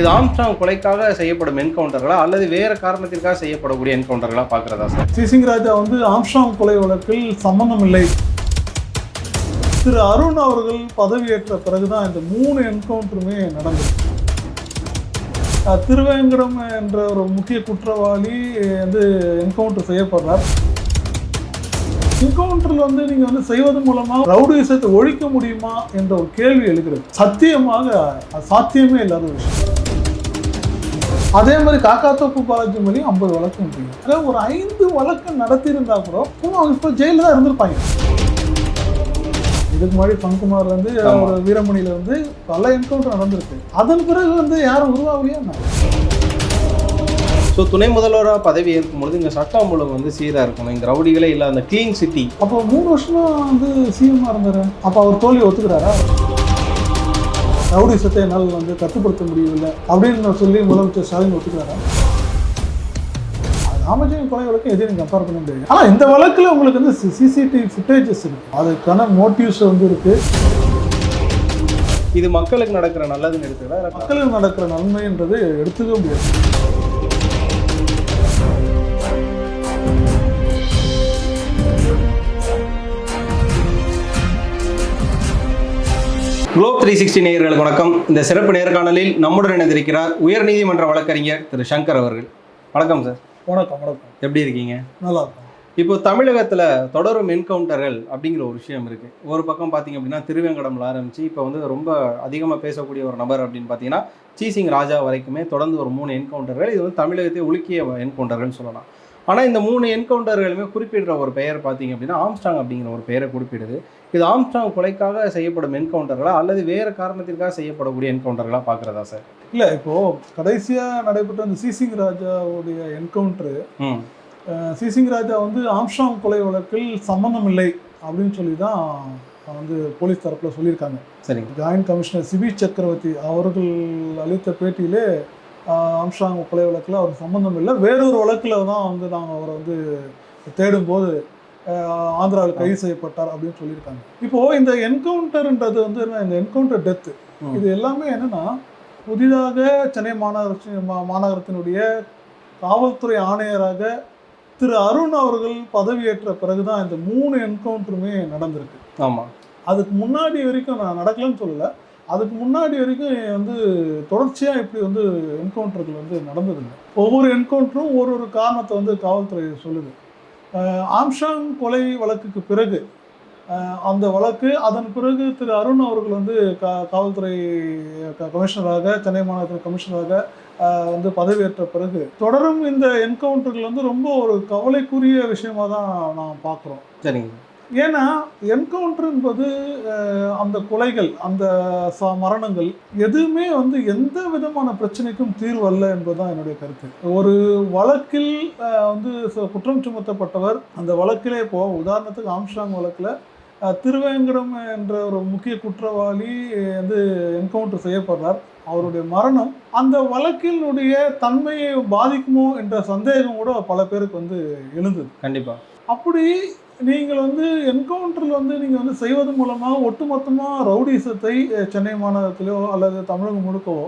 இது ஆம்ஸ்டாங் கொலைக்காக செய்யப்படும் என்கவுண்டர்களா அல்லது வேற காரணத்திற்காக செய்யப்படக்கூடிய என்கவுண்டர்களா பார்க்கறதா சார்? சிசிங் ராஜா வந்து ஆம்ஸ்ட்ராங் கொலை வழக்கில் சம்பந்தம் இல்லை. திரு அருண் அவர்கள் பதவியேற்ற பிறகுதான் இந்த மூணு என்கவுண்டருமே நடந்தது. திருவேங்கடம் என்ற ஒரு முக்கிய குற்றவாளி வந்து என்கவுண்டர் செய்யப்படுறார். என்கவுண்டரில் வந்து நீங்கள் வந்து செய்வதன் மூலமாக ரவுடிசத்தை ஒழிக்க முடியுமா என்ற ஒரு கேள்வி எழுகிறது. சத்தியமாக சாத்தியமே இல்லாத விஷயம். அதே மாதிரி காக்காத்தோப்பு பாலாஜி மேலேயும் ஐம்பது வழக்கு முடியும் அதாவது ஒரு ஐந்து வழக்கு நடத்தியிருந்தா கூட அவங்க இப்போ ஜெயிலில் தான் இருந்திருப்பாங்க. இதுக்கு முன்னாடி பங்குமார்ல இருந்து ஆமா. ஒரு வீரமணியில இருந்து பல என்கவுண்டர் நடந்திருக்கு. அதன் பிறகு வந்து யாரும் உருவாகலையா? ஸோ துணை முதல்வராக பதவி ஏற்கும் பொழுது இங்கே சட்டம் ஒழுங்கு வந்து சீராக இருக்கணும். இந்த ரவுடிகளே இல்லாத அந்த க்ளீன் சிட்டி அப்போ மூணு வருஷமா வந்து சிஎம்மா இருந்தாரு. அப்போ அவர் தோல்வி ஒத்துக்கிறாரா? ரவுடிசத்தை என்னால் வந்து கட்டுப்படுத்த முடியவில்லை அப்படின்னு சொல்லி முதலமைச்சர் ஸ்டாலின் ஒத்துக்கிறாரா? ராமஜெயம் கொலை வழக்கம் எதையும் கம்பேர் பண்ண முடியாது. ஆனால் இந்த வழக்கில் உங்களுக்கு வந்து சிசிடிவி ஃபுட்டேஜஸ் இருக்கு. அதுக்கான மோட்டிவ்ஸ் வந்து இருக்கு. இது மக்களுக்கு நடக்கிற நல்லதுன்னு எடுத்துக்கிறா இல்லை மக்களுக்கு நடக்கிற நன்மைன்றது எடுத்துக்க முடியாது. குளோப் த்ரீ சிக்ஸ்டி நேயர்களுக்கு வணக்கம். இந்த சிறப்பு நேர்காணலில் நம்முடன் இணைந்திருக்கிறார் உயர்நீதிமன்ற வழக்கறிஞர் திரு சங்கர் அவர்கள். வணக்கம் சார் வணக்கம் வணக்கம். எப்படி இருக்கீங்க? நல்லா இருக்கும். இப்போ தமிழகத்தில் தொடரும் என்கவுண்டர்கள் அப்படிங்கிற ஒரு விஷயம் இருக்குது ஒரு பக்கம் பார்த்தீங்க அப்படின்னா திருவேங்கடம்ல ஆரம்பிச்சு இப்போ வந்து ரொம்ப அதிகமாக பேசக்கூடிய ஒரு நபர் அப்படின்னு பார்த்தீங்கன்னா சீசிங் ராஜா வரைக்குமே தொடர்ந்து ஒரு மூணு என்கவுண்டர்கள். இது வந்து தமிழகத்தை உலுக்கிய என்கவுண்டர்கள்னு சொல்லலாம். ஆனால் இந்த மூணு என்கவுண்டர்களுமே குறிப்பிடுற ஒரு பெயர் பார்த்தீங்க அப்படின்னா ஆம்ஸ்டாங் அப்படிங்கிற ஒரு பெயரை குறிப்பிடுது. இது ஆம்ஸ்டாங் கொலைக்காக செய்யப்படும் என்கவுண்டர்களா? அல்லது வேறு காரணத்திற்காக செய்யப்படக்கூடிய என்கவுண்டர்களா பார்க்குறதா சார்? இல்லை இப்போ கடைசியாக நடைபெற்ற அந்த சிசிங் ராஜாவுடைய என்கவுண்டர் சிசிங் ராஜா வந்து ஆம்ஸ்ட்ராங் கொலை வழக்கில் சம்பந்தம் இல்லை அப்படின்னு சொல்லி தான் வந்து போலீஸ் தரப்பில் சொல்லியிருக்காங்க. சரிங்க. ஜாயின்ட் கமிஷனர் சிபி சக்கரவர்த்தி அவர்கள் அளித்த பேட்டியிலே ஆம்ஸ்ட்ராங் கொலை வழக்கில் அவர் சம்பந்தம் இல்லை. வேறொரு வழக்கில் தான் வந்து நாங்கள் அவரை வந்து தேடும்போது ஆந்திராவில் கைது செய்யப்பட்டார் அப்படின்னு சொல்லியிருக்காங்க. இப்போது இந்த என்கவுண்டர்ன்றது வந்து என்ன, இந்த என்கவுண்டர் டெத்து. இது எல்லாமே என்னன்னா புதிதாக சென்னை மாநகராட்சி மா- மாநகரத்தினுடைய காவல்துறை ஆணையராக திரு அருண் அவர்கள் பதவியேற்ற பிறகுதான் இந்த மூணு என்கவுண்டருமே நடந்திருக்கு. ஆமாம் அதுக்கு முன்னாடி வரைக்கும் நான் நடக்கலன்னு சொல்லல. அதுக்கு முன்னாடி வரைக்கும் வந்து தொடர்ச்சியாக இப்படி வந்து என்கவுண்டர்கள் வந்து நடந்ததில்லை. ஒவ்வொரு என்கவுண்டரும் ஒரு ஒரு காரணத்தை வந்து காவல்துறை சொல்லுது. ஆம்ஷாங் கொலை வழக்குக்கு பிறகு அந்த வழக்கு அதன் பிறகு திரு அருண் அவர்கள் வந்து கா காவல்துறை க- கமிஷனராக சென்னை மாநகர கமிஷனராக வந்து பதவியேற்ற பிறகு தொடரும் இந்த என்கவுண்டர்கள் வந்து ரொம்ப ஒரு கவலைக்குரிய விஷயமா தான் நான் பார்க்குறோம். சரிங்க. ஏன்னா என்கவுண்டர் என்பது அந்த கொலைகள் அந்த ச மரணங்கள் எதுவுமே வந்து எந்த விதமான பிரச்சனைக்கும் தீர்வு அல்ல என்பதுதான் என்னுடைய கருத்து. ஒரு வழக்கில் வந்து குற்றம் சுமத்தப்பட்டவர் அந்த வழக்கிலே இப்போ உதாரணத்துக்கு ஆம்ஸ்டாங் வழக்கில் திருவேங்கடம் என்ற ஒரு முக்கிய குற்றவாளி வந்து என்கவுண்டர் செய்யப்படுறார். அவருடைய மரணம் அந்த வழக்கினுடைய தன்மையை பாதிக்குமோ என்ற சந்தேகம் கூட பல பேருக்கு வந்து எழுந்தது. கண்டிப்பாக அப்படி நீங்கள் வந்து என்கவுண்டரில் வந்து நீங்கள் வந்து செய்வது மூலமாக ஒட்டுமொத்தமாக ரவுடிசத்தை சென்னை மாநகரத்திலோ அல்லது தமிழகம் முழுக்கவோ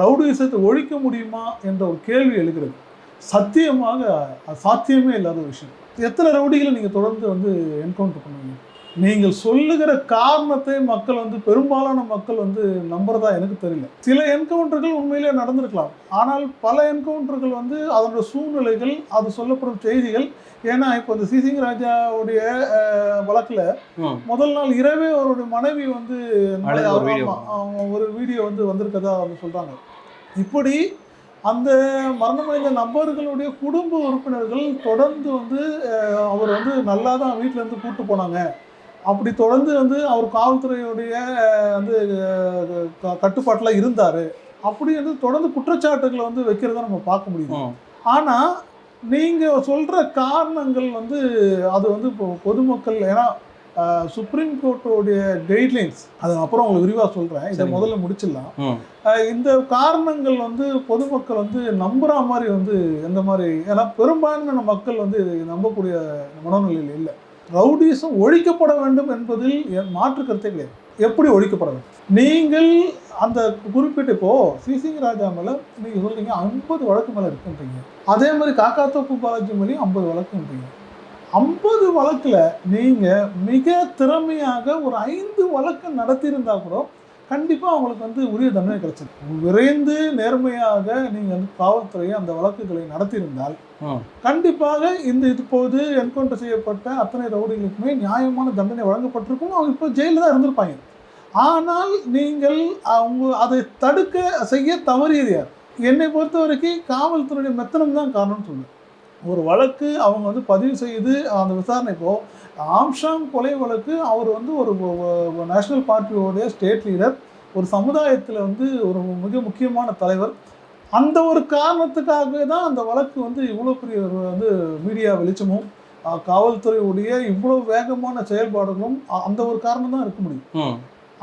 ரவுடிசத்தை ஒழிக்க முடியுமா என்ற ஒரு கேள்வி எழுகிறது. சத்தியமாக அது சாத்தியமே இல்லாத விஷயம். எத்தனை ரவுடிகளை நீங்கள் தொடர்ந்து வந்து என்கவுண்டர் பண்ணுவீங்க? நீங்கள் சொல்லுகிற காரணத்தை மக்கள் வந்து பெரும்பாலான மக்கள் வந்து நம்புறதா எனக்கு தெரியல. சில என்கவுண்டர்கள் உண்மையிலே நடந்திருக்கலாம். ஆனால் பல என்கவுண்டர்கள் வந்து அதனோட சூழ்நிலைகள் அது சொல்லப்படும் செய்திகள் ஏன்னா இப்போ இந்த சிசிங் ராஜாவுடைய வழக்குல முதல் நாள் இரவே அவருடைய மனைவி வந்து ஒரு வீடியோ. வந்து வந்திருக்கதா வந்து சொல்றாங்க. இப்படி அந்த மரணமடைந்த நபர்களுடைய குடும்ப உறுப்பினர்கள் தொடர்ந்து வந்து அவர் வந்து நல்லா தான் வீட்டில இருந்து கூட்டு போனாங்க. அப்படி தொடர்ந்து வந்து அவர் காவல்துறையுடைய வந்து கட்டுப்பாட்டில் இருந்தார். அப்படி வந்து தொடர்ந்து குற்றச்சாட்டுகளை வந்து வைக்கிறத நம்ம பார்க்க முடியுது. ம் ஆனால் நீங்கள் சொல்கிற காரணங்கள் வந்து அது வந்து இப்போ பொதுமக்கள் ஏன்னா சுப்ரீம் கோர்ட்டோடைய கைட்லைன்ஸ் அது அப்புறம் உங்களுக்கு விரிவாக சொல்கிறேன் இதை. முதல்ல முடிச்சிடலாம். இந்த காரணங்கள் வந்து பொதுமக்கள் வந்து நம்புற மாதிரி வந்து எந்த மாதிரி ஏன்னா பெரும்பான்மையான மக்கள் வந்து இதை நம்பக்கூடிய மனநிலையில் இல்லை. ரவுடிசம் ஒழிக்கப்பட வேண்டும் என்பதில் என் மாற்று கருத்தே கிடையாது. எப்படி ஒழிக்கப்பட வேண்டும் நீங்கள் அந்த குறிப்பிட்ட இப்போ சிசிங் ராஜா மேலே நீங்கள் சொல்றீங்க ஐம்பது வழக்கு மேலே இருக்குன்றீங்க. அதே மாதிரி காக்காத்தோப்பு பாலாஜி மேலேயும் ஐம்பது வழக்குன்றீங்க ஐம்பது வழக்கில் நீங்கள் மிக திறமையாக ஒரு ஐந்து வழக்கு நடத்தியிருந்தா கூட கண்டிப்பா அவங்களுக்கு வந்து உரிய தண்டனை கிடைச்சிருக்கு விரைந்து நேர்மையாக நீங்க வந்து காவல்துறையை அந்த வழக்குகளை நடத்தியிருந்தால். கண்டிப்பாக இந்த இப்போது என்கவுண்டர் செய்யப்பட்ட அத்தனை ரவுடிகளுக்குமே நியாயமான தண்டனை வழங்கப்பட்டிருக்கும் அவங்க இப்போ ஜெயிலில் தான் இருந்திருப்பாங்க. ஆனால் நீங்கள் அவங்க அதை தடுக்க செய்ய தவறியது யார்? என்னை பொறுத்த வரைக்கும் காவல்துறையுடைய மெத்தனம் தான் காரணம்னு சொல்லுவேன். ஒரு வழக்கு அவங்க வந்து பதிவு செய்து அந்த விசாரணை இப்போ ஆம்ஷாங் கொலை வழக்கு அவர் வந்து ஒரு நேஷனல் பார்ட்டியோடைய ஸ்டேட் லீடர் ஒரு சமுதாயத்தில் வந்து ஒரு மிக முக்கியமான தலைவர். அந்த ஒரு காரணத்துக்காகவே தான் அந்த வழக்கு வந்து இவ்வளோ பெரிய ஒரு வந்து மீடியா வெளிச்சமும் காவல்துறையுடைய இவ்வளோ வேகமான செயல்பாடுகளும் அந்த ஒரு காரணம் தான் இருக்க முடியும்.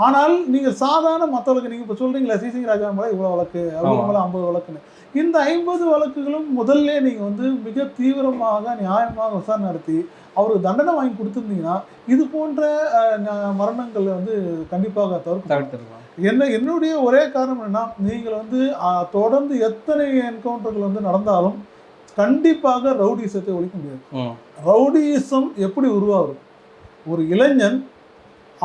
ஆனால் நீங்கள் சாதாரண மற்றவர்களுக்கு நீங்கள் இப்போ சொல்கிறீங்களா சிசிங் ராஜா மேலே இவ்வளோ வழக்கு அவங்க. மேலே ஐம்பது வழக்குன்னு. இந்த ஐம்பது வழக்குகளும் முதல்ல நீங்கள் வந்து மிக தீவிரமாக நியாயமாக விசாரணை நடத்தி அவருக்கு தண்டனை வாங்கி கொடுத்துருந்தீங்கன்னா இது போன்ற மரணங்களை வந்து கண்டிப்பாக தவிர்க்க தவிர்த்துருக்கலாம். என்ன என்னுடைய ஒரே காரணம் என்னன்னா நீங்கள் வந்து தொடர்ந்து எத்தனை என்கவுண்டர்கள் வந்து நடந்தாலும் கண்டிப்பாக ரவுடிசத்தை ஒழிக்க முடியாது. ரவுடிசம் எப்படி உருவாகுது? ஒரு இளைஞன்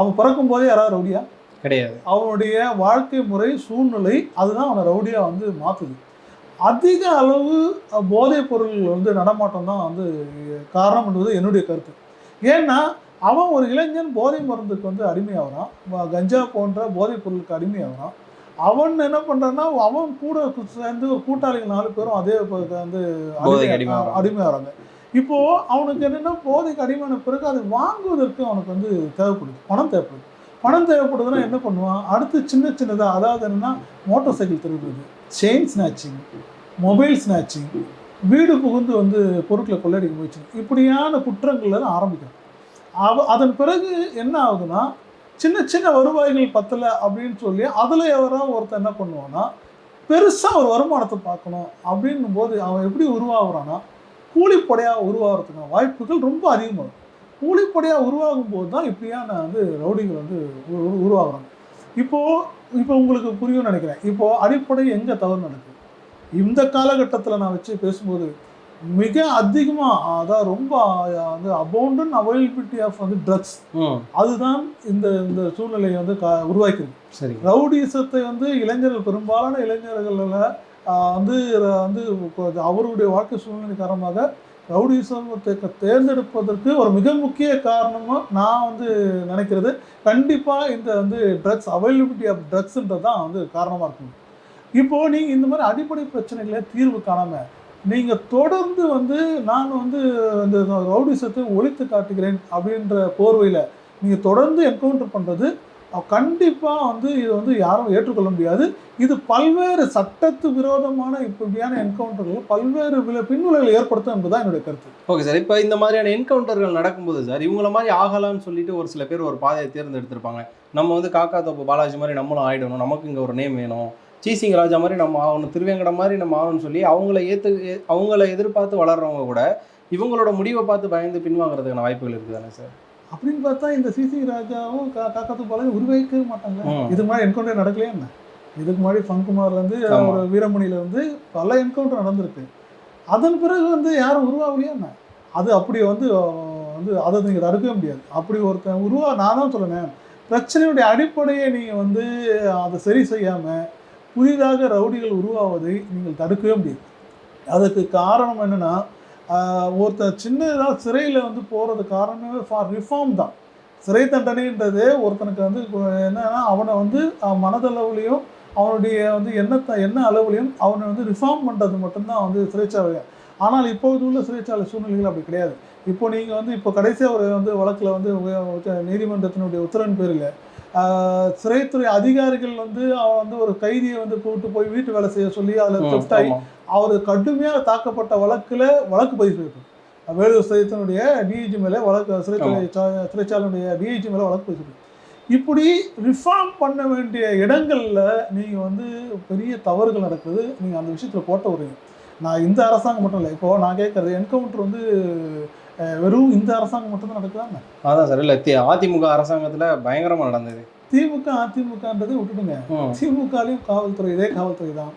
அவன் பிறக்கும் போதே யாராவது ரவுடியா? கிடையாது. அவனுடைய வாழ்க்கை முறை சூழ்நிலை அதுதான் அவனை ரவுடியாக வந்து மாற்றுது அதிக அளவு போதைப் பொருள் வந்து நடமாட்டம் தான் வந்து காரணம் என்பது என்னுடைய கருத்து. ஏன்னா அவன் ஒரு இளைஞன் போதை மருந்துக்கு வந்து அடிமையாகிறான். கஞ்சா போன்ற போதைப் பொருளுக்கு அடிமையாகிறான். அவன் என்ன பண்ணுறான்னா அவன் கூட சேர்ந்து ஒரு கூட்டாளிகள் நாலு பேரும் அதே வந்து அடிமையாகுறாங்க. இப்போது அவனுக்கு என்னென்னா போதைக்கு அடிமையான பிறகு அதை வாங்குவதற்கு அவனுக்கு வந்து தேவைப்படுது. பணம் தேவைப்படுது. பணம் தேவைப்படுதுன்னா என்ன பண்ணுவான்? அடுத்து சின்ன சின்னதாக அதாவது என்னென்னா மோட்டார் சைக்கிள் திருடுறது. செயின் ஸ்நாச்சிங் மொபைல் ஸ்நாச்சிங் வீடு புகுந்து வந்து பொருட்களை கொள்ளடிக்க முயற்சி. இப்படியான குற்றங்கள்ல தான் ஆரம்பிக்கும் அவ அதன் பிறகு என்ன ஆகுதுன்னா சின்ன சின்ன வருவாய்கள் பத்தலை அப்படின்னு சொல்லி அதில் எவராக ஒருத்தன் என்ன பண்ணுவான்னா பெருசாக ஒரு வருமானத்தை பார்க்கணும் அப்படின்னும் போது அவன் எப்படி உருவாகுறான்னா கூலிப்படையாக உருவாகிறதுக்கான வாய்ப்புகள் ரொம்ப அதிகமாகும் கூலிப்படையாக உருவாகும் போது தான் இப்படியான வந்து ரவுடிகள் வந்து உரு- உரு- உருவாகுறாங்க. இப்போது இப்போ உங்களுக்கு புரியும்னு நினைக்கிறேன். இப்போது அடிப்படை எங்கே தவறு நடக்குது? இந்த காலகட்டத்தில் நான் வச்சு பேசும்போது மிக அதிகமாக அதான் ரொம்ப வந்து அபவுண்டன் அவைலபிலிட்டி ஆஃப் வந்து ட்ரக்ஸ் அதுதான் இந்த இந்த சூழ்நிலையை வந்து கா உருவாக்கிருக்கு. சரி ரவுடிசத்தை வந்து இளைஞர்கள் பெரும்பாலான இளைஞர்களில் வந்து வந்து அவருடைய வாழ்க்கை சூழ்நிலை காரணமாக ரவுடிசத்தை தேர்ந்தெடுப்பதற்கு ஒரு மிக முக்கிய காரணமாக நான் வந்து நினைக்கிறது. கண்டிப்பாக இந்த வந்து ட்ரக்ஸ் அவைலபிலிட்டி ஆஃப் ட்ரக்ஸ்ன்றது தான் வந்து காரணமாக இருக்கும் இப்போது நீங்கள் இந்த மாதிரி அடிப்படை பிரச்சனைகளை தீர்வு காணாமல் நீங்கள் தொடர்ந்து வந்து நான் வந்து இந்த ரவுடிசத்தை ஒழித்து காட்டுகிறேன் அப்படின்ற போர்வையில் நீங்கள் தொடர்ந்து என்கவுண்டர் பண்ணுறது கண்டிப்பாக வந்து இது வந்து யாரும் ஏற்றுக்கொள்ள முடியாது. இது பல்வேறு சட்டத்து விரோதமான இப்படியான என்கவுண்டர்கள் பல்வேறு வில பின்விளைவுகளை ஏற்படுத்தும் என்பதுதான் என்னுடைய கருத்து. ஓகே சார் இப்போ இந்த மாதிரியான என்கவுண்டர்கள் நடக்கும்போது சார் இவங்கள மாதிரி ஆகலாம்னு சொல்லிட்டு ஒரு சில பேர் ஒரு பாதையை தேர்ந்தெடுத்திருப்பாங்க. நம்ம வந்து காக்கா தோப்பு பாலாஜி மாதிரி நம்மளும் ஆகிடணும் நமக்கு இங்கே ஒரு நேம் வேணும். சீசிங் ராஜா மாதிரி நம்ம ஆகணும் திருவேங்கடம் மாதிரி நம்ம ஆகணும்னு சொல்லி அவங்கள ஏற்று அவங்கள எதிர்பார்த்து வளர்றவங்க கூட இவங்களோட முடிவை பார்த்து பயந்து பின்வாங்கிறதுக்கான வாய்ப்புகள் இருக்குது தானே சார்? அப்படின்னு பார்த்தா இந்த சிசி ராஜாவும் கா காக்காத்து பாலையும் உருவாக்கவே மாட்டாங்க. இது மாதிரி என்கவுண்டர் நடக்கலையே என்ன? இதுக்கு முன்னாடி ஃபங்குமார்லேருந்து. ஒரு வீரமணியிலேருந்து பல என்கவுண்டர் நடந்திருக்கு. அதன் பிறகு வந்து யாரும் உருவாகலையே என்ன? அது அப்படி வந்து வந்து அதை நீங்கள் தடுக்கவே முடியாது. அப்படி ஒருத்தன் உருவா நான் தான் சொல்லுனேன் பிரச்சனையுடைய அடிப்படையை நீங்கள் வந்து அதை சரி செய்யாமல் புதிதாக ரவுடிகள் உருவாவதை நீங்கள் தடுக்கவே முடியாது. அதுக்கு காரணம் என்னன்னா ஆஹ், ஒருத்தன் சின்னதாக சிறையில் வந்து போகிறது காரணமே ஃபார் ரிஃபார்ம் தான். சிறை தண்டனைன்றது ஒருத்தனுக்கு வந்து என்னன்னா அவனை வந்து மனதளவுலையும் அவனுடைய வந்து எண்ணத்தை எண்ண அளவுலையும் அவனை வந்து ரிஃபார்ம் பண்ணுறது மட்டும்தான் வந்து சிறைச்சாலை. ஆனால் இப்போது உள்ள சிறைச்சாலை சூழ்நிலைகள் அப்படி கிடையாது. இப்போ நீங்கள் வந்து இப்போ கடைசியாக ஒரு வந்து வழக்கில் வந்து நீதிமன்றத்தினுடைய உத்தரவின் பேரில் சிறைத்துறை அதிகாரிகள் வந்து அவன் வந்து ஒரு கைதியை வந்து கூட்டு போய் வீட்டு வேலை செய்ய சொல்லி அதில் theft ஆகி. அவர் கடுமையாக தாக்கப்பட்ட வழக்கில் வழக்கு பதிவு செய்யப்படும் வேலூர் சிறைத்தினுடைய டிஐஜி மேலே வழக்கு சிறைத்துறை சா- சிறைச்சாலையுடைய டிஐஜி மேலே வழக்கு பதிவு செய்யப்படும் இப்படி ரிஃபார்ம் பண்ண வேண்டிய இடங்களில் நீங்கள் வந்து பெரிய தவறுகள் நடக்குது நீங்கள் அந்த விஷயத்தில் போட்ட விடுறீங்க நான் இந்த அரசாங்கம் மட்டும் இல்லை இப்போ நான் கேட்குறது என்கவுண்டர் வந்து வெறும் இந்த அரசாங்கம் மட்டும்தான் நடக்குதா என்ன? அதான் சார் இல்லை அதிமுக அரசாங்கத்தில் பயங்கரமாக நடந்தது. திமுக அதிமுகன்றதை விட்டுடுங்க. திமுகலையும் காவல்துறை இதே காவல்துறை தான்.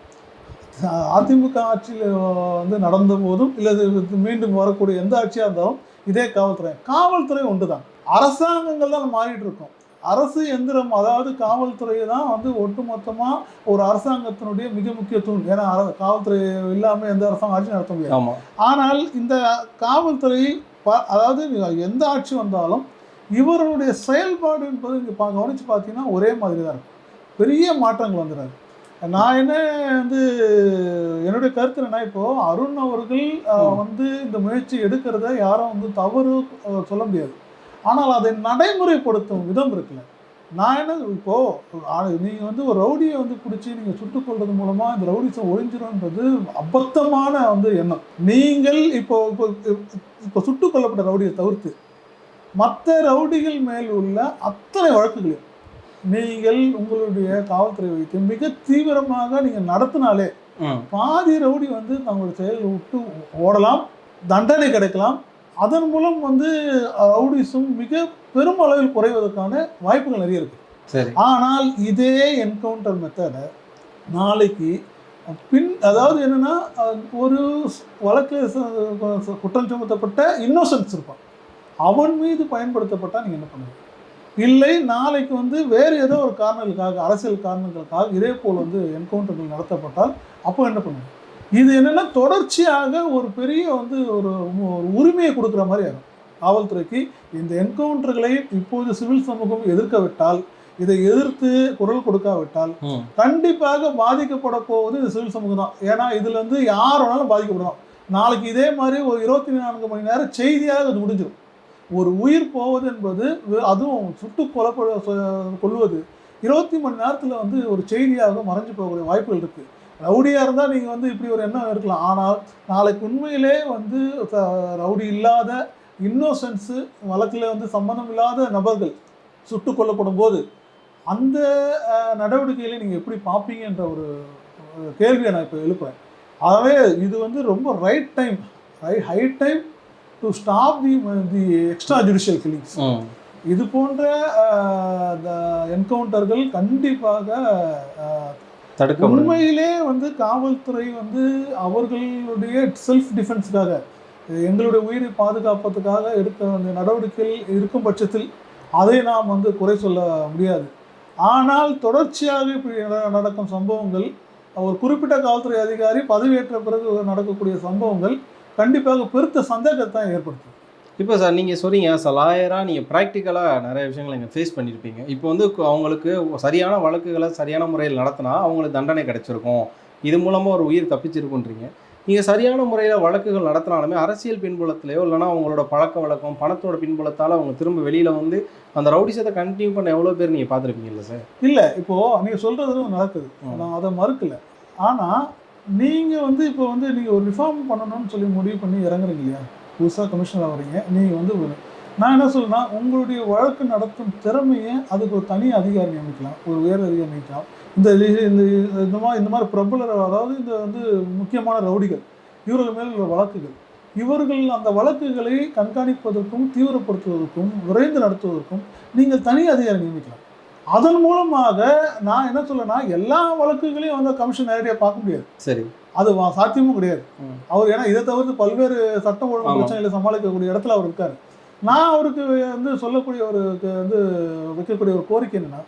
அதிமுக ஆட்சியில் வந்து நடந்த போதும் இல்லை மீண்டும் வரக்கூடிய எந்த ஆட்சியாக இருந்தாலும் இதே காவல்துறை. காவல்துறை ஒன்று தான் அரசாங்கங்கள் தான் மாறிட்டு இருக்கும். அரசு எந்திரம் அதாவது காவல்துறை தான் வந்து ஒட்டுமொத்தமாக ஒரு அரசாங்கத்தினுடைய மிக முக்கிய தூண் ஏன்னா காவல்துறை இல்லாமல் எந்த அரசாங்கம் ஆட்சி நடத்த முடியாது. ஆனால் இந்த காவல்துறை ப- அதாவது எந்த ஆட்சி வந்தாலும் இவருடைய செயல்பாடு என்பது இங்கே கவனித்து பார்த்தீங்கன்னா ஒரே மாதிரி தான் இருக்கும். பெரிய மாற்றங்கள் வந்துடுறாரு நான் என்ன வந்து என்னுடைய கருத்து என்னன்னா இப்போ அருண் அவர்கள். வந்து இந்த முயற்சி எடுக்கிறத யாரும் வந்து தவறு சொல்ல முடியாது. ஆனால் அதை நடைமுறைப்படுத்தும் விதம் இருக்குல்ல. நான் என்ன இப்போ ஆ- நீங்க வந்து ஒரு ரவுடியை வந்து பிடிச்சி நீங்க சுட்டுக் கொள்றது மூலமா இந்த ரவுடிசம் ஒழிஞ்சிரும்ன்றது அபத்தமான வந்து எண்ணம். நீங்கள் இப்போ இப்போ இப்போ சுட்டுக் கொல்லப்பட்ட ரவுடியை தவிர்த்து மற்ற ரவுடிகள் மேல் உள்ள அத்தனை வழக்குகளையும் நீங்கள் உங்களுடைய காவல்துறை வைத்து மிக தீவிரமாக நீங்கள் நடத்தினாலே பாதி ரவுடி வந்து தங்களுடைய செயலை விட்டு ஓடலாம் தண்டனை கிடைக்கலாம். அதன் மூலம் வந்து ரவுடிசம் மிக பெரும் அளவில் குறைவதற்கான வாய்ப்புகள் நிறைய இருக்கு. சரி. ஆனால் இதே என்கவுண்டர் மெத்தடை நாளைக்கு பின் அதாவது என்னன்னா ஒரு வழக்கில் குற்றம் சுமத்தப்பட்ட இன்னோசன்ஸ் இருப்பான். அவன் மீது பயன்படுத்தப்பட்டால் நீங்கள் என்ன பண்ணுவீங்க? இல்லை நாளைக்கு வந்து வேறு ஏதோ ஒரு காரணங்களுக்காக அரசியல் காரணங்களுக்காக இதே போல் வந்து என்கவுண்டர்கள் நடத்தப்பட்டால் அப்போ என்ன பண்ணுவீங்க? இது என்னன்னா தொடர்ச்சியாக ஒரு பெரிய வந்து ஒரு ஒரு உரிமையை கொடுக்குற மாதிரி ஆகும். காவல்துறைக்கு இந்த என்கவுண்டர்களை இப்போது சிவில் சமூகம் எதிர்க்கவிட்டால் இதை எதிர்த்து குரல் கொடுக்காவிட்டால் கண்டிப்பாக பாதிக்கப்பட போவது இந்த சிவில் சமூகம் தான். ஏன்னா இதுல இருந்து யார் வேணாலும் பாதிக்கப்படலாம். நாளைக்கு இதே மாதிரி ஒரு இருபத்தி நான்கு மணி நேரம் செய்தியாக அது முடிஞ்சிடும் ஒரு உயிர் போவது என்பது அதுவும் சுட்டு கொலைப்பட சொ- கொள்வது இருபத்தி மணி நேரத்தில் வந்து ஒரு செய்தியாக மறைஞ்சு போகக்கூடிய வாய்ப்புகள் இருக்குது ரவுடியாக இருந்தால் நீங்கள் வந்து இப்படி ஒரு எண்ணம் இருக்கலாம். ஆனால் நாளைக்கு உண்மையிலே வந்து ரவுடி இல்லாத இன்னோசன்ஸு வழக்கில் வந்து சம்மந்தம் இல்லாத நபர்கள் சுட்டு கொல்லப்படும் போது அந்த நடவடிக்கையில் நடவடிக்கைகளை நீங்கள் எப்படி பார்ப்பீங்கன்ற ஒரு ஒரு கேள்வியை நான் இப்போ எழுப்புறேன். ஆகவே இது வந்து ரொம்ப right time high time to stop the the extra judicial killings இது போன்ற என்கவுண்டர்கள் கண்டிப்பாக தடுக்கப்படும் உண்மையிலே வந்து காவல்துறை வந்து அவர்களுடைய செல்ஃப் டிஃபென்ஸுக்காக எங்களுடைய உயிரை பாதுகாப்பதற்காக எடுக்க வேண்டிய நடவடிக்கைகள் இருக்கும் பட்சத்தில் அதை நாம் வந்து குறை சொல்ல முடியாது. ஆனால் தொடர்ச்சியாக இப்படி நட- நடக்கும் சம்பவங்கள் ஒரு குறிப்பிட்ட காவல்துறை அதிகாரி பதவியேற்ற பிறகு நடக்கக்கூடிய சம்பவங்கள் கண்டிப்பாக பெருத்த சந்தேகத்தை ஏற்படுத்தும். இப்போ சார் நீங்கள் சொல்றீங்க சார் லாயராக நீங்கள் ப்ராக்டிக்கலாக நிறைய விஷயங்களை நீங்கள் ஃபேஸ் பண்ணியிருப்பீங்க இப்போ வந்து அவங்களுக்கு சரியான வழக்குகளை சரியான முறையில் நடத்தினா அவங்களுக்கு தண்டனை கிடைச்சிருக்கும். இது மூலமாக ஒரு உயிர் தப்பிச்சிருக்குன்றீங்க. நீங்கள் சரியான முறையில் வழக்குகள் நடத்தினாலுமே அரசியல் பின்புலத்திலையோ இல்லைனா அவங்களோட பழக்க வழக்கம் பணத்தோட பின்புலத்தால் அவங்க திரும்ப வெளியில் வந்து அந்த ரவுடிசத்தை கண்டினியூ பண்ண எவ்வளோ பேர் நீங்கள் பார்த்துருப்பீங்கல்ல சார்? இல்லை இப்போ நீங்க சொல்றது நடக்குது. நான் அதை மறுக்கல. ஆனா நீங்கள் வந்து இப்போ வந்து நீங்கள் ஒரு ரிஃபார்ம் பண்ணணும்னு சொல்லி முடிவு பண்ணி இறங்குறீங்க இல்லையா? புதுசாக கமிஷனர் வரீங்க நீங்கள் வந்து நான் என்ன சொல்றேன்னா உங்களுடைய வழக்கு நடத்தும் திறமையை அதுக்கு ஒரு தனி அதிகாரி நியமிக்கலாம். ஒரு உயர் அதிகாரி நியமிக்கலாம். இந்த இந்த இந்த மாதிரி இந்த மாதிரி பிரபல அதாவது இந்த வந்து முக்கியமான ரவுடிகள் இவர்கள் மேல் உள்ள வழக்குகள் இவர்கள் அந்த வழக்குகளை கண்காணிப்பதற்கும் தீவிரப்படுத்துவதற்கும் விரைந்து நடத்துவதற்கும் நீங்கள் தனி அதிகாரி நியமிக்கலாம். அதன் மூலமாக நான் என்ன சொல்லனா எல்லா வழக்குகளையும் வந்து கமிஷன் நேரடியாக பார்க்க முடியாது. சரி. அது சாத்தியமும் கிடையாது. அவர் ஏன்னா இதை தவிர்த்து பல்வேறு சட்டம் ஒழுங்கு. பிரச்சனைகளை சமாளிக்கக்கூடிய இடத்துல அவர் இருக்காரு. நான் அவருக்கு வந்து சொல்லக்கூடிய ஒரு வந்து வைக்கக்கூடிய ஒரு கோரிக்கை என்னன்னா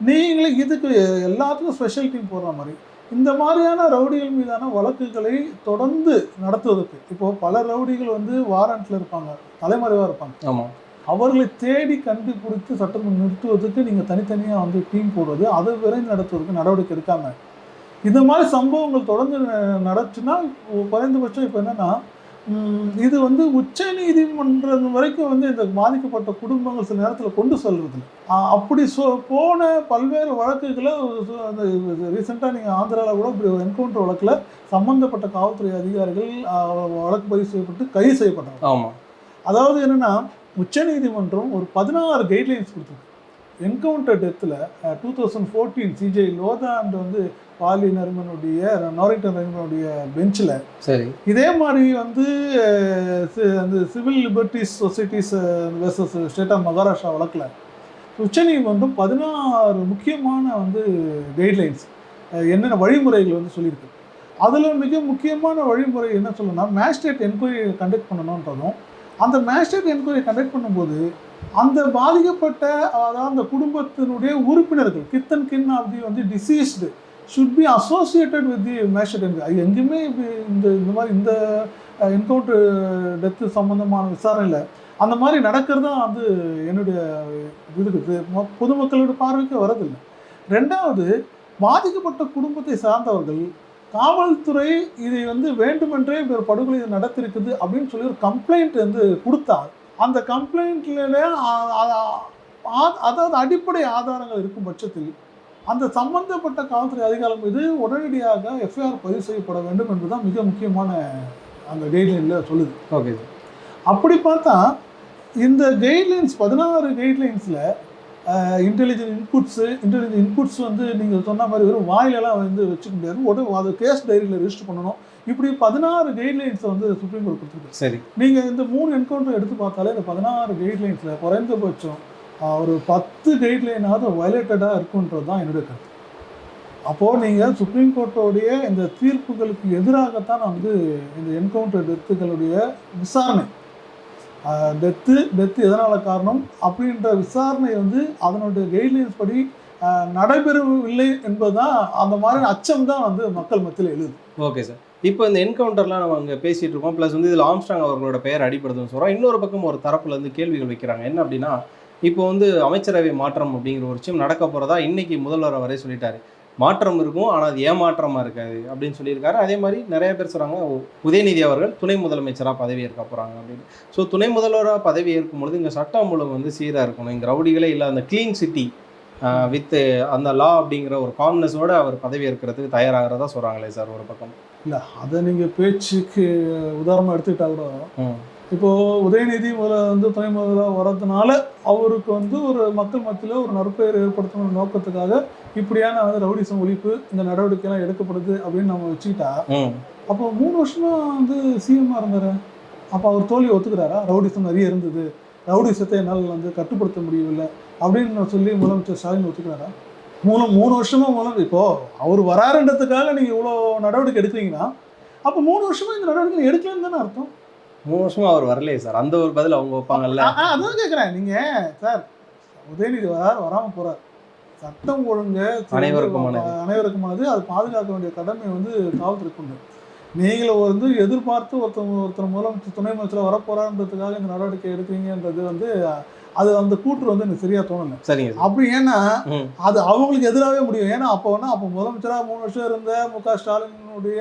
நீங்களே இதுக்கு எல்லாத்துக்கும் ஸ்பெஷல் டீம் போடுற மாதிரி இந்த மாதிரியான ரவுடிகள் மீதான வழக்குகளை தொடர்ந்து நடத்துவதற்கு இப்போ பல ரவுடிகள் வந்து வாரண்ட்ல இருப்பாங்க தலைமறைவாக இருப்பாங்க. ஆமாம் அவர்களை தேடி கண்டுபிடித்து சட்டம் நிறுத்துவதற்கு நீங்கள் தனித்தனியாக வந்து டீம் போடுறது அதை விரைந்து நடத்துவதற்கு நடவடிக்கை எடுக்காம. இந்த மாதிரி சம்பவங்கள் தொடர்ந்து ந- நடந்துச்சுன்னா இப்போ குறைந்தபட்சம் இப்போ என்னன்னா இது வந்து உச்ச நீதிமன்றம் வரைக்கும் வந்து இந்த பாதிக்கப்பட்ட குடும்பங்கள் சில நேரத்தில் கொண்டு செல்றது அப்படி சொ போன பல்வேறு வழக்குகளை அந்த ரீசெண்டாக நீங்கள் ஆந்திராவில் கூட இப்படி என்கவுண்டர் வழக்கில் சம்பந்தப்பட்ட காவல்துறை அதிகாரிகள் வழக்கு பதிவு செய்யப்பட்டு கைது செய்யப்பட்டாங்க. ஆமாம் அதாவது என்னன்னா உச்சநீதிமன்றம் ஒரு பதினாறு கைட்லைன்ஸ் கொடுத்துருக்கு. Encounter டெத்தில் two thousand fourteen CJ Lodha and வந்து பாலி நரிமனுடைய நாரிங்டன் நரிமனுடைய பெஞ்சில் சரி. இதே மாதிரி வந்து அந்த civil liberties societies versus state of Maharashtra வழக்கில் உச்சநீதிமன்றம் பதினாறு முக்கியமான வந்து கைட்லைன்ஸ் என்னென்ன வழிமுறைகள் வந்து சொல்லியிருக்கு. அதில் மிக முக்கியமான வழிமுறை என்ன சொல்லணும்னா மேஜிஸ்ட்ரேட் என்கொயரி கண்டக்ட் பண்ணணுன்றதும் அந்த மேஜிஸ்ட்ரேட் என்கொயரி கண்டக்ட் பண்ணும்போது அந்த பாதிக்கப்பட்ட அதாவது அந்த குடும்பத்தினுடைய உறுப்பினர்கள் கித்தன் கின் ஆஃப் தி வந்து deceased should be associated with the magistrate enquiry எங்கேயுமே இந்த இந்த மாதிரி இந்த என்கவுண்டர் டெத்து சம்மந்தமான விசாரணையில் அந்த மாதிரி நடக்கிறது தான் வந்து என்னுடைய இதுக்கு பொதுமக்களோட பார்வைக்கு வரதில்லை ரெண்டாவது பாதிக்கப்பட்ட குடும்பத்தை சார்ந்தவர்கள் காவல்துறை இதை வந்து வேண்டுமென்றே படுகொலை நடத்திருக்குது அப்படின்னு சொல்லி ஒரு கம்ப்ளைண்ட் வந்து கொடுத்தா அந்த கம்ப்ளைண்ட்ல அதாவது அடிப்படை ஆதாரங்கள் இருக்கும் பட்சத்தில் அந்த சம்பந்தப்பட்ட காவல்துறை அதிகாரம் மீது உடனடியாக எஃப்ஐஆர் பதிவு செய்யப்பட வேண்டும் என்பதுதான் மிக முக்கியமான அந்த கைட்லைனில் சொல்லுது. ஓகே அப்படி பார்த்தா இந்த கைட்லைன்ஸ் பதினாறு கைட்லைன்ஸில் இன்டெலிஜென்ட் இன்புட்ஸு இன்டெலிஜென்ட் இன்புட்ஸ் வந்து நீங்கள் சொன்ன மாதிரி வெறும் வாயிலெல்லாம் வந்து வச்சுக்க முடியாது. உடனே அது கேஸ் டைரியில் ரெஜிஸ்டர் பண்ணணும். இப்படி பதினாறு கைட்லைன்ஸை வந்து சுப்ரீம் கோர்ட் கொடுத்துருக்கு. சரி. நீங்கள் இந்த மூணு என்கவுண்டர் எடுத்து பார்த்தாலே இந்த பதினாறு கைட்லைன்ஸில் குறைந்தபட்சம் ஒரு பத்து கைட்லைனாவது வயலேட்டடாக இருக்குன்றது தான் என்னுடைய கருத்து. அப்போது நீங்கள் சுப்ரீம் கோர்ட்டோடைய இந்த தீர்ப்புகளுக்கு எதிராகத்தான் வந்து இந்த என்கவுண்டர் டெத்துகளுடைய விசாரணை. டெத்து டெத்து எதனால் காரணம்? அப்படின்ற விசாரணை வந்து அதனுடைய கைட்லைன்ஸ் படி நடைபெறவில்லை என்பதுதான் அந்த மாதிரி அச்சம் தான் வந்து மக்கள் மத்தியில் எழுது. ஓகே சார் இப்போ இந்த என்கவுண்டர்லாம் நம்ம அங்கே பேசிகிட்டு இருக்கோம். ப்ளஸ் வந்து இதில் ஆம்ஸ்டாங் அவர்களோட பெயர் அடிப்படுதுன்னு சொல்கிறோம் இன்னொரு பக்கம் ஒரு தரப்புலேருந்து கேள்விகள் வைக்கிறாங்க. என்ன அப்படின்னா இப்போ வந்து அமைச்சரவை மாற்றம் அப்படிங்கிற ஒரு விஷயம் நடக்க போகிறதா இன்னைக்கு முதல்வர் அவரே சொல்லிட்டாரு. மாற்றம் இருக்கும் ஆனால் அது ஏமாற்றமாக இருக்காது அப்படின்னு சொல்லியிருக்காரு. அதே மாதிரி நிறைய பேர் சொல்கிறாங்க உதயநிதி அவர்கள் துணை முதலமைச்சராக பதவியேற்க போகிறாங்க அப்படின்னு. ஸோ துணை முதல்வராக பதவி ஏற்கும் பொழுது இங்கே சட்டம் ஒழுங்கு வந்து சீராக இருக்கணும். இங்கே ரவுடிகளே இல்லை அந்த க்ளீன் சிட்டி வித் அந்த லா அப்படிங்கிற ஒரு காம்னஸோட அவர் பதவி ஏற்கிறதுக்கு தயாராகிறதா சொல்கிறாங்களே சார் ஒரு பக்கம். இல்லை அதை நீங்கள் பேச்சுக்கு உதாரணமாக எடுத்துக்கிட்டா கூட ம். இப்போ உதயநிதி முதல்ல வந்து துணை முதல்வராக வர்றதுனால அவருக்கு வந்து ஒரு மக்கள் மத்தியில் ஒரு நற்பெயர் ஏற்படுத்தணும் நோக்கத்துக்காக இப்படியான வந்து ரவுடிசம் ஒழிப்பு இந்த நடவடிக்கைலாம் எடுக்கப்படுது அப்படின்னு நம்ம வச்சுக்கிட்டா அப்போ மூணு வருஷமா வந்து சிஎம்மாக இருந்தார். அப்போ அவர் தோல்வி ஒத்துக்கிறாரா? ரவுடிசம் நிறைய இருந்தது. ரவுடிசத்தை என்னால் வந்து கட்டுப்படுத்த முடியவில்லை அப்படின்னு சொல்லி முதலமைச்சர் ஸ்டாலின் ஒத்துக்கிறாரா? மூணு மூணு வருஷமா முதல் இப்போ அவர் வராருன்றதுக்காக நீங்கள் இவ்வளோ நடவடிக்கை எடுக்கிறீங்கன்னா அப்போ மூணு வருஷமா இந்த நடவடிக்கை எடுக்கலன்னு தானே அர்த்தம்? மூணு வருஷமா அவர் வரலையே சார். அந்த ஒரு பதில் அவங்க வைப்பாங்கல்ல. அதான் கேட்குறேன் நீங்கள் சார் உதயநிதி வரார் வராமல் போகிறார் சட்டம் ஒழுங்கு அனைவருக்குமானது. அனைவருக்குமானது. அது பாதுகாக்க வேண்டிய கடமை வந்து காவல்துறைக்கு உண்டு நீங்கள் வந்து எதிர்பார்த்து ஒருத்தர் ஒருத்தர் முதலமைச்சர் துணை முதலமைச்சர் வரப்போறான்றதுக்காக இந்த நடவடிக்கை எடுக்கிறீங்கன்றது வந்து அது அந்த கூற்று வந்து எனக்கு சரியா தோணலை. சரிங்க சார். அப்படி ஏன்னா அது அவங்களுக்கு எதிராகவே முடியும். ஏன்னா அப்போ வேணா அப்போ முதலமைச்சராக மூணு வருஷம் இருந்த மு க ஸ்டாலினுடைய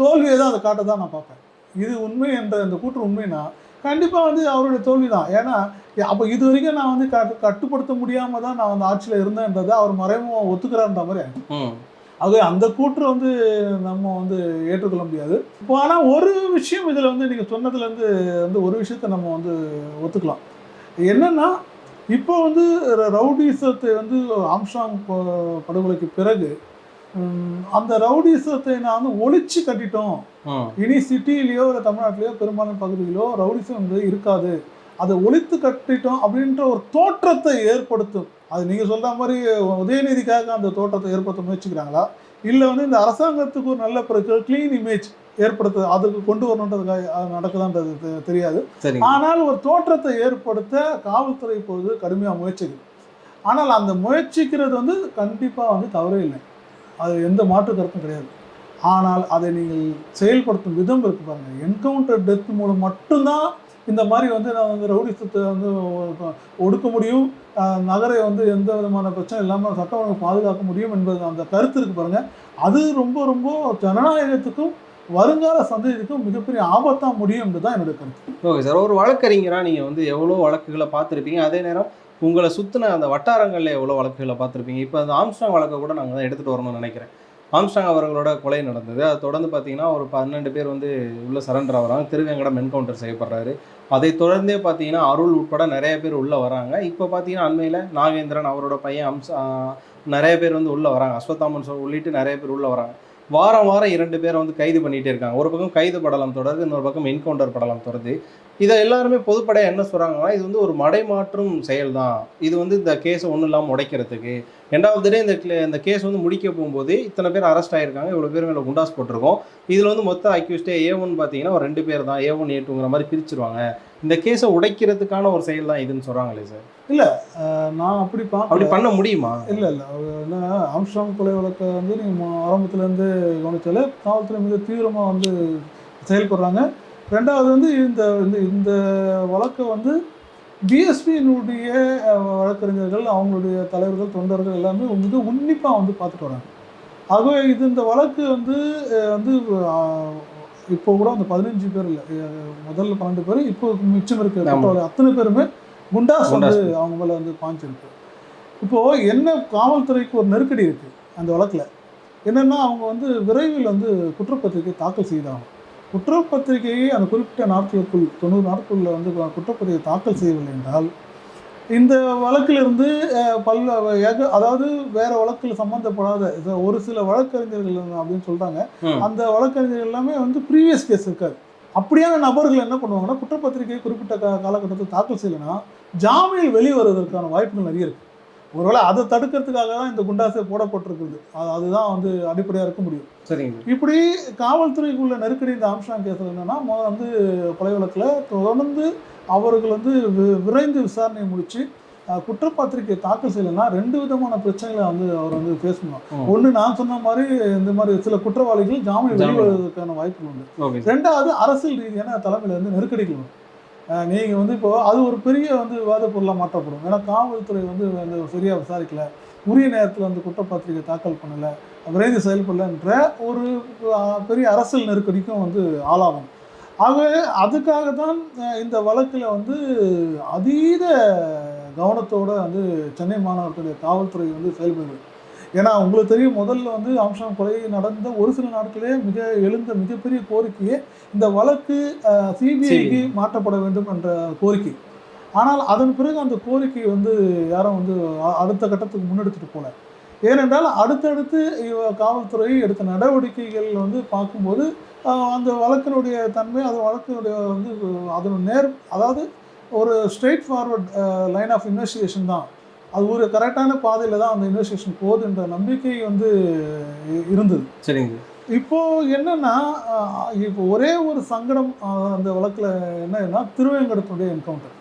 தோல்வியை தான் அதை காட்ட தான் நான் பார்ப்பேன். இது உண்மை என்ற இந்த கூற்று உண்மைனா கண்டிப்பாக வந்து அவருடைய தோல்வி தான் ஏன்னா அப்போ இது வரைக்கும் நான் வந்து கட்டு கட்டுப்படுத்த முடியாமல் தான் நான் வந்து ஆட்சியில் இருந்தேன்றதை அவர் மறைமுகம் ஒத்துக்கிறார்ன்ற மாதிரி. ஆகவே அந்த கூற்று வந்து நம்ம வந்து ஏற்றுக்கொள்ள முடியாது. இப்போ ஆனால் ஒரு விஷயம் இதில் வந்து நீங்கள் சொன்னதுலேருந்து வந்து ஒரு விஷயத்தை நம்ம வந்து ஒத்துக்கலாம். என்னன்னா இப்போ வந்து ரவுடிசத்தை வந்து ஆம்ஸ்டாங் ப- படுகொலைக்கு பிறகு அந்த ரவுடிசத்தை நான் வந்து ஒழிச்சு கட்டிட்டோம். இனி சிட்டிலேயோ இல்லை தமிழ்நாட்டிலேயோ பெரும்பாலான பகுதிகளோ ரவுடிசம் வந்து இருக்காது. அதை ஒழித்து கட்டிட்டோம் அப்படின்ற ஒரு தோற்றத்தை ஏற்படுத்தும். அது நீங்கள் சொல்ற மாதிரி உதயநிதிக்காக அந்த தோற்றத்தை ஏற்படுத்த முயற்சிக்கிறாங்களா? இல்லை வந்து இந்த அரசாங்கத்துக்கு ஒரு நல்ல க்ளீன் இமேஜ் ஏற்படுத்த அதுக்கு கொண்டு வரணுன்றதுக்காக அது நடக்குதான்றது தெரியாது. ஆனால் ஒரு தோற்றத்தை ஏற்படுத்த காவல்துறை இப்போது கடுமையாக முயற்சிக்குது. ஆனால் அந்த முயற்சிக்கிறது வந்து கண்டிப்பாக வந்து தவறே இல்லை. அது எந்த மாற்று கருத்தும் கிடையாது. ஆனால் அதை நீங்கள் செயல்படுத்தும் விதம் இருக்கு பாருங்க. என்கவுண்டர் டெத் மூலம் மட்டும்தான் இந்த மாதிரி வந்து நான் வந்து ரவுடிசத்தை வந்து ஒடுக்க முடியும். நகரை வந்து எந்த விதமான பிரச்சனை இல்லாமல் சட்டம் ஒழுங்கு பாதுகாக்க முடியும் என்பது அந்த கருத்து இருக்கு பாருங்கள் அது ரொம்ப ரொம்ப ஜனநாயகத்துக்கும் வருங்கால சந்ததிக்கும் மிகப்பெரிய ஆபத்தாக முடியும் என்பதுதான் என்னுடைய கருத்து. ஓகே சார் ஒரு வழக்கறிஞராக நீங்கள் வந்து எவ்வளோ வழக்குகளை பார்த்துருப்பீங்க. அதே நேரம் உங்களை சுற்றின அந்த வட்டாரங்களில் எவ்வளோ வழக்குகளை பார்த்துருப்பீங்க? இப்போ அந்த ஆம்ஸ்டாங் வழக்கை கூட நாங்கள் தான் எடுத்துகிட்டு வரணும்னு நினைக்கிறேன். ஆம்ஸ்டாங் அவர்களோட கொலை நடந்தது. அதை தொடர்ந்து பார்த்தீங்கன்னா ஒரு பன்னெண்டு பேர் வந்து உள்ளே சரண்டர் ஆகிறாங்க. திருவேங்கடம் என்கவுண்டர் செய்யப்படுறாரு. அதை தொடர்ந்தே பார்த்தீங்கன்னா அருள் உட்பட நிறைய பேர் உள்ளே வராங்க. இப்போ பார்த்தீங்கன்னா அண்மையில் நாகேந்திரன் அவரோட பையன் அம்ச நிறைய பேர் வந்து உள்ளே வராங்க. அஸ்வத்தாமன் உள்ளிட்டு நிறைய பேர் உள்ளே வராங்க. வாரம் வாரம் இரண்டு பேரை வந்து கைது பண்ணிகிட்டே இருக்காங்க. ஒரு பக்கம் கைது படலம் தொடருது இன்னொரு பக்கம் என்கவுண்டர் படலம் தொடருது இதை எல்லாருமே பொதுப்படையாக என்ன சொல்கிறாங்கன்னா இது வந்து ஒரு மடைமாற்றும் செயல் தான் இது வந்து இந்த கேஸை ஒன்றும் இல்லாமல் உடைக்கிறதுக்கு. ரெண்டாவது டே இந்த இந்த கேஸ் வந்து முடிக்க போகும்போது இத்தனை பேர் அரெஸ்ட் ஆகிருக்காங்க இவ்வளோ பேர் மேலே குண்டாஸ் போட்டிருக்கோம். இதில் வந்து மொத்த அக்யூஸ்டே ஏ ஒன் பார்த்தீங்கன்னா ஒரு ரெண்டு பேர் தான். ஏ ஒன் ஏ டூங்கிற மாதிரி பிரிச்சிருவாங்க. இந்த கேஸை உடைக்கிறதுக்கான ஒரு செயல் தான் இதுன்னு சொல்கிறாங்களே சார். அஹ் நான் அப்படி அப்படி பார்க்கல பண்ண முடியுமா? இல்லை இல்லை. என்ன ஆம்ஸ்ட்ராங் கொலை வழக்கை வந்து நீங்கள் ஆரம்பத்துலேருந்து கவனிச்சாலே காவல்துறை மிக தீவிரமாக வந்து செயல்படுறாங்க. ரெண்டாவது வந்து இந்த இந்த இந்த வழக்கை வந்து பிஎஸ்பியினுடைய வழக்கறிஞர்கள் அவங்களுடைய தலைவர்கள் தொண்டர்கள் எல்லாமே மிக உன்னிப்பாக வந்து பார்த்துட்டு வராங்க. ஆகவே இது இந்த வழக்கு வந்து வந்து இப்போ கூட அந்த பதினஞ்சு பேர் இல்லை முதல்ல பன்னெண்டு பேர் இப்போ மிச்சம் இருக்க ஆமா. குற்றவாளி அத்தனை பேருமே குண்டாஸ் வந்து. அவங்க மேலே வந்து பாஞ்சிருக்கு இப்போ என்ன காவல்துறைக்கு ஒரு நெருக்கடி இருக்கு அந்த வழக்கில் என்னன்னா அவங்க வந்து விரைவில் வந்து குற்றப்பத்திரிகை தாக்கல் செய்தாங்க குற்றப்பத்திரிகையை அந்த குறிப்பிட்ட நாட்களுக்குள் தொண்ணூறு நாட்களுக்குள்ள வந்து குற்றப்பத்திரிகை தாக்கல் செய்யவில்லை என்றால் இந்த வழக்கிலிருந்து ஏக- அதாவது வேற வழக்கில் சம்பந்தப்படாத இது ஒரு சில வழக்கறிஞர்கள் அப்படின்னு சொல்றாங்க. அந்த வழக்கறிஞர்கள் எல்லாமே வந்து ப்ரீவியஸ் கேஸ் இருக்காது. அப்படியான நபர்கள் என்ன பண்ணுவாங்கன்னா குற்றப்பத்திரிகை குறிப்பிட்ட கா காலகட்டத்தில் தாக்கல் செய்யலைன்னா ஜாமீனில் வெளிவருவதற்கான வாய்ப்புகள் நிறைய இருக்கு. ஒருவேளை அதை தடுக்கிறதுக்காக தான் இந்த குண்டாசை போடப்பட்டிருக்குது அது அதுதான் வந்து அடிப்படையாக இருக்க முடியும். சரிங்க. இப்படி காவல்துறைக்குள்ள நெருக்கடி இந்த ஆம்ஸ்டாங் கேஸில் என்னன்னா முதல்ல வந்து கொலை வழக்கில் தொடர்ந்து அவர்கள் வந்து விரைந்து விசாரணையை முடிச்சு அஹ், குற்றப்பத்திரிகை தாக்கல் செய்யலைன்னா ரெண்டு விதமான பிரச்சனைகளை வந்து அவர் வந்து ஃபேஸ் பண்ணுவார். ஒன்று நான் சொன்ன மாதிரி இந்த மாதிரி சில குற்றவாளிகள் ஜாமீன். வெளிவருவதற்கான வாய்ப்புகள் உண்டு. ரெண்டாவது அரசியல் ரீதியான தலைமையில வந்து நெருக்கடிகள் வரும் அஹ் நீங்க வந்து இப்போ அது ஒரு பெரிய வந்து விவாத பொருளாக மாற்றப்படும். ஏன்னா காவல்துறை வந்து வந்து சரியா விசாரிக்கல. உரிய நேரத்தில் வந்து குற்றப்பத்திரிகை தாக்கல் பண்ணல. விரைந்து செயல்படலன்ற ஒரு பெரிய அரசியல் நெருக்கடிக்கும் வந்து ஆளாகும் ஆகவே அதுக்காக தான் இந்த வழக்கில் வந்து அதீத கவனத்தோட வந்து சென்னை மாநகரத்துடைய காவல்துறை வந்து செயல்படுது. ஏன்னா உங்களுக்கு தெரியும் முதல்ல வந்து அம்சம் கொலை நடந்த ஒரு சில நாட்களே மிக எழுந்த மிகப்பெரிய கோரிக்கையே இந்த வழக்கு சிபிஐக்கு மாற்றப்பட வேண்டும் என்ற கோரிக்கை. ஆனால் அதன் பிறகு அந்த கோரிக்கை வந்து யாரும் வந்து அடுத்த கட்டத்துக்கு முன்னெடுத்துட்டு போல. ஏனென்றால் அடுத்தடுத்து காவல்துறை எடுத்த நடவடிக்கைகள் வந்து பார்க்கும்போது அந்த வழக்கினுடைய தன்மை அந்த வழக்கினுடைய வந்து அதன் நேர் அதாவது ஒரு straight forward line of investigation தான். அது ஒரு கரெக்டான பாதையில் தான் அந்த இன்வெஸ்டிகேஷன் போகுதுன்ற நம்பிக்கை வந்து இருந்தது. சரிங்க. இப்போ என்னன்னா இப்போ ஒரே ஒரு சங்கடம் அந்த வழக்கில் என்னன்னா திருவேங்கடத்துடைய என்கவுண்டர்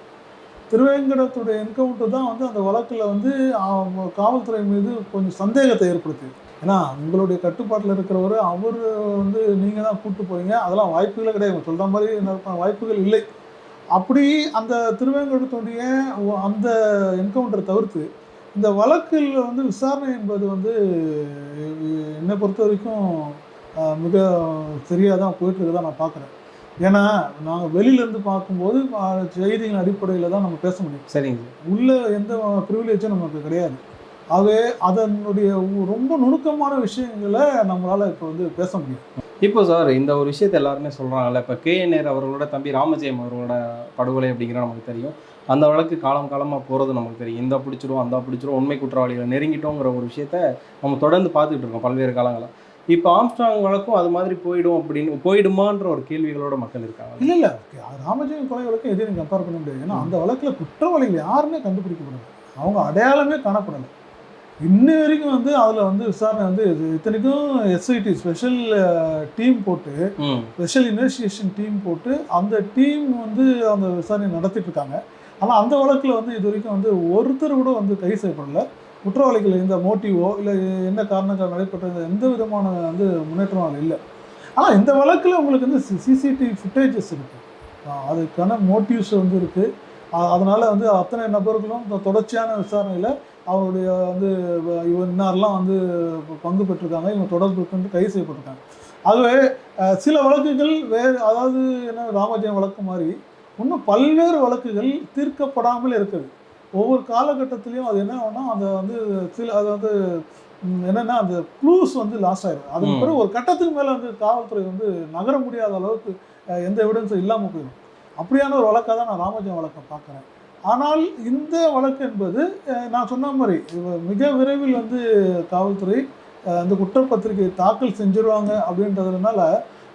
திருவேங்கடத்துடைய என்கவுண்டர் தான் வந்து அந்த வழக்கில் வந்து காவல்துறை மீது கொஞ்சம் சந்தேகத்தை ஏற்படுத்துது ஏன்னா உங்களுடைய கட்டுப்பாட்டில் இருக்கிறவர் அவர் வந்து நீங்கள் தான் கூட்டு போறீங்க. அதெல்லாம் வாய்ப்புகளே கிடையாது. சொல்கிற மாதிரி வாய்ப்புகள் இல்லை. அப்படி அந்த திருவேங்கடத்துடைய அந்த என்கவுண்டரை தவிர்த்து இந்த வழக்கில் வந்து விசாரணை என்பது வந்து என்னை பொறுத்த வரைக்கும் மிக சரியாக தான் போயிட்டுருக்கதான் நான் பார்க்குறேன் ஏன்னா நாங்கள் வெளியிலேருந்து பார்க்கும்போது அஹ், செய்திகளின் அடிப்படையில் தான் நம்ம பேச முடியும். சரிங்க. உள்ள எந்த ப்ரிவிலேஜும் நமக்கு கிடையாது. ஆகவே அதனுடைய ரொம்ப நுணுக்கமான விஷயங்களை நம்மளால் இப்போ வந்து பேச முடியும். இப்போ சார் இந்த ஒரு விஷயத்தை எல்லாருமே சொல்கிறாங்கல்ல இப்போ கேஎன்ஆர் அவர்களோட தம்பி ராமஜெயம் அவர்களோட படுகொலை அப்படிங்கிற நமக்கு தெரியும். அந்த வழக்கு காலம் காலமாக போகிறது நமக்கு தெரியும். இந்த பிடிச்சிரும் அந்த பிடிச்சிரும் உண்மை குற்றவாளிகளை நெருங்கிட்டோங்கிற ஒரு விஷயத்த நம்ம தொடர்ந்து பார்த்துக்கிட்டு இருக்கோம் பல்வேறு காலங்களாக இப்போ ஆம்ஸ்ட்ராங் வழக்கும் அது மாதிரி போயிடும் அப்படின்னு போயிடுமான்ற ஒரு கேள்விகளோட மக்கள் இருக்காங்க. இல்லை இல்லை ராமஜெயம் கொலை வழக்கம் எதையும் கம்பேர் பண்ண முடியாது. ஏன்னா அந்த வழக்கில் குற்றவாளிகள் யாருமே கண்டுபிடிக்கப்படலை. அவங்க அடையாளமே காணப்படலை. இன்ன வரைக்கும் வந்து அதில் வந்து விசாரணை வந்து இது இத்தனைக்கும் எஸ்ஐடி ஸ்பெஷல் டீம் போட்டு ஸ்பெஷல் இன்வெஸ்டிகேஷன் டீம் போட்டு அந்த டீம் வந்து அந்த விசாரணை நடத்திட்டு இருக்காங்க ஆனால் அந்த வழக்கில் வந்து இது வரைக்கும் வந்து ஒருத்தர் கூட வந்து கைது செய்யப்படல. குற்றவாளிகள் எந்த மோட்டிவோ இல்லை என்ன காரணங்கள் நடைபெற்றது எந்த விதமான வந்து முன்னேற்றமும் அதில் இல்லை. ஆனால் இந்த வழக்கில் உங்களுக்கு வந்து சிசிடிவி ஃபுட்டேஜஸ் இருக்குது அதுக்கான மோட்டிவ்ஸ் வந்து இருக்குது அதனால் வந்து அத்தனை நபர்களும் இந்த தொடர்ச்சியான விசாரணையில் அவருடைய வந்து இவன் இன்னாரெல்லாம் வந்து பங்கு பெற்றிருக்காங்க இவங்க தொடர்பு இருக்குன்னு கைது செய்யப்பட்டிருக்காங்க. ஆகவே சில வழக்குகள் வேறு அதாவது என்ன ராமஜெயம் வழக்கு மாதிரி இன்னும் பல்வேறு வழக்குகள் தீர்க்கப்படாமல் இருக்குது. ஒவ்வொரு காலகட்டத்திலையும் அது என்ன ஆகும்னா அந்த வந்து சில அது வந்து என்னன்னா அந்த க்ளூஸ் வந்து லாஸ் ஆயிடும் அதுக்கு. பிறகு ஒரு கட்டத்துக்கு மேலே வந்து காவல்துறை வந்து நகர முடியாத அளவுக்கு எந்த எவிடன்ஸும் இல்லாமல் போயிடும் அப்படியான ஒரு வழக்காக தான் நான் ராமஜெயம் வழக்கை பார்க்குறேன். ஆனால் இந்த வழக்கு என்பது நான் சொன்ன மாதிரி மிக விரைவில் வந்து காவல்துறை அந்த குற்றப்பத்திரிகை தாக்கல் செஞ்சிருவாங்க அப்படின்றதுனால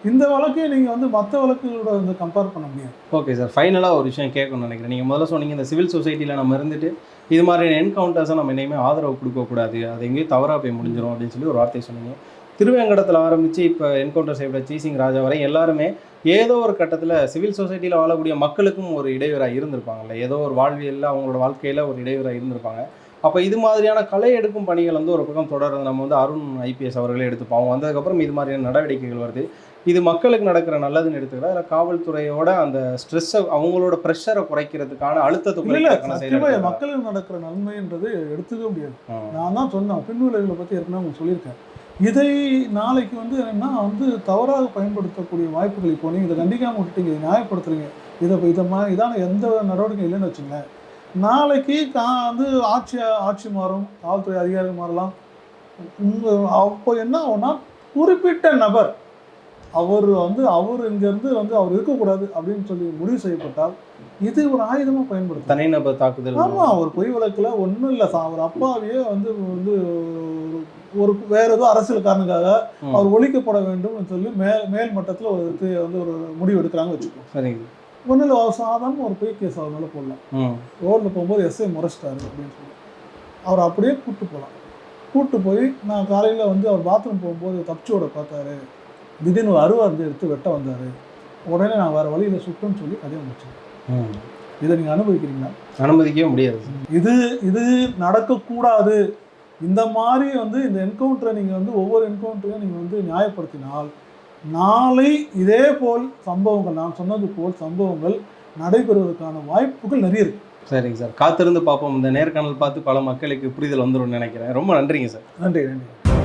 இந்த வழக்கையும் நீங்கள் வந்து மற்ற வழக்குகளோட வந்து கம்பேர் பண்ண முடியாது. Okay sir. ஃபைனலாக ஒரு விஷயம் கேட்கணும்னு நினைக்கிறேன். நீங்கள் முதல்ல சொன்னீங்க இந்த சிவில் சொசைட்டியில் நம்ம இருந்துட்டு இது மாதிரியான என்கவுண்டர்ஸை நம்ம என்னையுமே ஆதரவு கொடுக்கக்கூடாது. அது எங்கேயும் தவறாக போய் முடிஞ்சிடும் அப்படின்னு சொல்லி ஒரு வார்த்தை சொன்னீங்க. திருவேங்கடத்தில் ஆரம்பித்து இப்போ என்கவுண்டர் செய்யப்பட்ட சீசிங் ராஜா வரை எல்லாருமே ஏதோ ஒரு கட்டத்தில் சிவில் சொசைட்டியில் வாழக்கூடிய மக்களுக்கும் ஒரு இடையூறாக இருந்திருப்பாங்கல்ல. ஏதோ ஒரு வாழ்வியலில் அவங்களோட வாழ்க்கையில் ஒரு இடையூறாக இருந்திருப்பாங்க. அப்போ இது மாதிரியான களை எடுக்கும் பணிகள் வந்து ஒரு பக்கம் தொடருது நம்ம வந்து அருண் ஐபிஎஸ் அவர்களே எடுத்துப்போம். அவங்க வந்ததுக்கப்புறம் இது மாதிரியான நடவடிக்கைகள் வருது. இது மக்களுக்கு நடக்கிற நல்லதுன்னு எடுத்துக்கிறா இல்லை காவல்துறையோட அந்த ஸ்ட்ரெஸ்ஸை அவங்களோட ப்ரெஷரை குறைக்கிறதுக்கான அழுத்தத்தை இல்ல இல்ல குறைக்கிறதுக்கான செயல் சத்தியமா எடுத்துக்கிறா? மக்களுக்கு நடக்கிற நன்மைன்றது எடுத்துக்க முடியாது. நான் தான் சொன்னேன் பின் விளைவுகளை பற்றி ஏற்கனவே உங்களுக்கு சொல்லியிருக்கேன். இதை நாளைக்கு வந்து என்னென்னா வந்து தவறாக பயன்படுத்தக்கூடிய வாய்ப்புகள் இப்போ நீங்கள் இதை கண்டிக்காமல் விட்டுட்டீங்க இதை நியாயப்படுத்துறீங்க. இதை இப்போ இதை மா இதான எந்த நடவடிக்கை இல்லைன்னு வச்சுங்களேன். நாளைக்கு கா வந்து ஆட்சி ஆட்சி மாறும் காவல்துறை அதிகாரிகள் மாறலாம். அப்போ என்ன ஆகும்னா குறிப்பிட்ட நபர் அவர் வந்து அவர் இங்கேருந்து வந்து அவர் இருக்கக்கூடாது அப்படின்னு சொல்லி முடிவு செய்யப்பட்டால் இது ஒரு ஆயுதமாக பயன்படுத்தலாம். தனிநபர் தாக்குதல். ஆமா ஒரு பொய் வழக்குல ஒண்ணும் இல்ல சா- அவர் அப்பாவையே வந்து வந்து ஒரு- வேற ஏதோ அரசியல் காரணக்காக. அவர் ஒழிக்கப்பட வேண்டும் சொல்லி மேல் மேல் மட்டத்துல ஒரு வந்து ஒரு முடிவு எடுக்கிறாங்க வச்சுக்கோ சரிங்க ஒன்றும் இல்லை சாதாரண ஒரு பொய் கேஸ் அவர் மேலே போடலாம். ம். ரோட்ல போகும்போது எஸ்ஐ முறைச்சிட்டாரு அப்படின்னு சொல்லி. அவர் அப்படியே கூட்டு போகலாம் கூட்டு போய் நான் காலையில வந்து அவர் பாத்ரூம் போகும்போது தப்பிச்சோட பார்த்தாரு. திடீர்னு ஒரு அருவா இருந்து எடுத்து வெட்ட வந்தாரு. உடனே நான் வேற வழியில சுட்டேன்னு சொல்லி கதையை முடிச்சேன் இதை நீங்க அனுபவிக்கிறீங்களா? அனுமதிக்கவே முடியாது. இது இது நடக்கக்கூடாது. இந்த மாதிரி வந்து இந்த என்கவுண்டரை நீங்கள் வந்து ஒவ்வொரு என்கவுண்டரையும் நீங்கள் வந்து நியாயப்படுத்தினால் நாளை இதே போல் சம்பவங்கள் நான் சொன்னது போல் சம்பவங்கள் நடைபெறுவதற்கான வாய்ப்புகள் நிறைய இருக்கு. சரிங்க சார். காத்திருந்து பார்ப்போம். இந்த நேர்காணல் பார்த்து பல மக்களுக்கு புரிதல் வந்துரும்னு நினைக்கிறேன். ரொம்ப நன்றிங்க சார். நன்றி நன்றி.